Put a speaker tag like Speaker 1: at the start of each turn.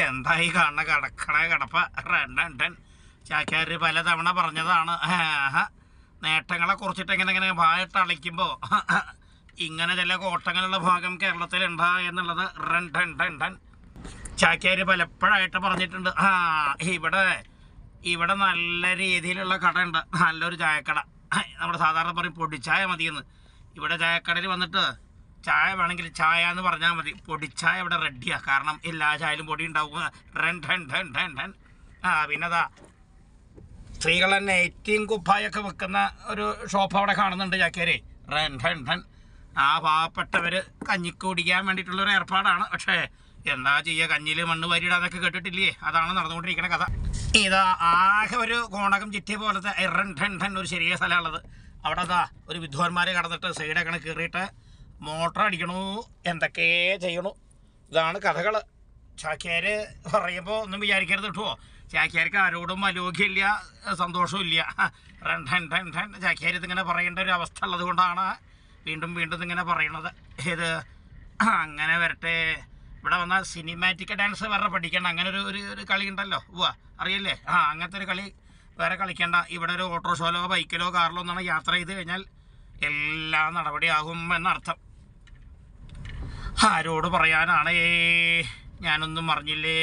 Speaker 1: എന്തായി കാണുന്ന കടക്കണ കടപ്പ. ഠൻ. ചാക്യാര് പലതവണ പറഞ്ഞതാണ്. നേട്ടങ്ങളെ കുറിച്ചിട്ട് എങ്ങനെ എങ്ങനെ വായിട്ട് അളിക്കുമ്പോൾ ഇങ്ങനെ ചില കോട്ടങ്ങളുള്ള ഭാഗം കേരളത്തിലുണ്ടാ എന്നുള്ളത് റൺ ഠൻ ഠൻ ഠൻ. ചാക്യാര് പലപ്പോഴായിട്ട് പറഞ്ഞിട്ടുണ്ട്. ആ ഇവിടെ ഇവിടെ നല്ല രീതിയിലുള്ള കടയുണ്ട്. നല്ലൊരു ചായക്കട. നമ്മുടെ സാധാരണ പറയും പൊടിച്ചായ മതിയെന്ന്. ഇവിടെ ചായക്കടയിൽ വന്നിട്ട് ചായ വേണമെങ്കിൽ ചായ എന്ന് പറഞ്ഞാൽ മതി. പൊടിച്ചായ ഇവിടെ റെഡിയാ കാരണം എല്ലാ ചായയിലും പൊടി ഉണ്ടാവും. റൺ ഠൻ ഠൻ ഠൻ ഠൻ ആ പിന്നെതാ സ്ത്രീകൾ തന്നെ ഏറ്റവും കുപ്പായൊക്കെ വെക്കുന്ന ഒരു ഷോപ്പ് അവിടെ കാണുന്നുണ്ട് ചാക്കേരെ റൺ ഠൻ ഠൻ ആ പാവപ്പെട്ടവർ കഞ്ഞിക്ക് കുടിക്കാൻ വേണ്ടിയിട്ടുള്ളൊരു ഏർപ്പാടാണ്. പക്ഷേ എന്താ ചെയ്യുക കഞ്ഞിയിൽ മണ്ണ് വരിയിടാന്നൊക്കെ കേട്ടിട്ടില്ലേ? അതാണ് നടന്നുകൊണ്ടിരിക്കുന്ന കഥ. ഇതാ ആകെ ഒരു കോണകം ചിറ്റിയ പോലത്തെ റൺ ഠൻ ഠൻ ഒരു ചെറിയ സ്ഥലമുള്ളത് അവിടെ അതാ ഒരു വിദ്വാൻമാരെ കടന്നിട്ട് സൈഡൊക്കെ കയറിയിട്ട് മോട്ടർ അടിക്കണു എന്തൊക്കെ ചെയ്യണു. ഇതാണ് കഥകൾ ചാക്യാർ പറയുമ്പോൾ ഒന്നും വിചാരിക്കരുത് കിട്ടുമോ ചാക്യാർക്ക് ആരോടും അലോഗ്യമില്ല സന്തോഷവും ഇല്ല റൺ ഠൻ ഠൻ ഠൻ ചാക്യാർ ഇതിങ്ങനെ പറയേണ്ട ഒരു അവസ്ഥ ഉള്ളത് കൊണ്ടാണ് വീണ്ടും വീണ്ടും ഇതിങ്ങനെ പറയണത്. ഇത് അങ്ങനെ വരട്ടെ. ഇവിടെ വന്ന സിനിമാറ്റിക് ഡാൻസ് വേറെ പഠിക്കേണ്ട. അങ്ങനെ ഒരു ഒരു ഒരു കളി ഉണ്ടല്ലോ. ഉവ്വ അറിയില്ലേ? ആ അങ്ങനത്തെ ഒരു കളി വേറെ കളിക്കേണ്ട. ഇവിടെ ഒരു ഓട്ടോറിക്ഷയിലോ ബൈക്കിലോ കാറിലോ ഒന്നാണ് യാത്ര ചെയ്ത് കഴിഞ്ഞാൽ എല്ലാ നടപടിയാകും എന്നർത്ഥം. ആരോട് പറയാനാണേ? ഞാനൊന്നും അറിഞ്ഞില്ലേ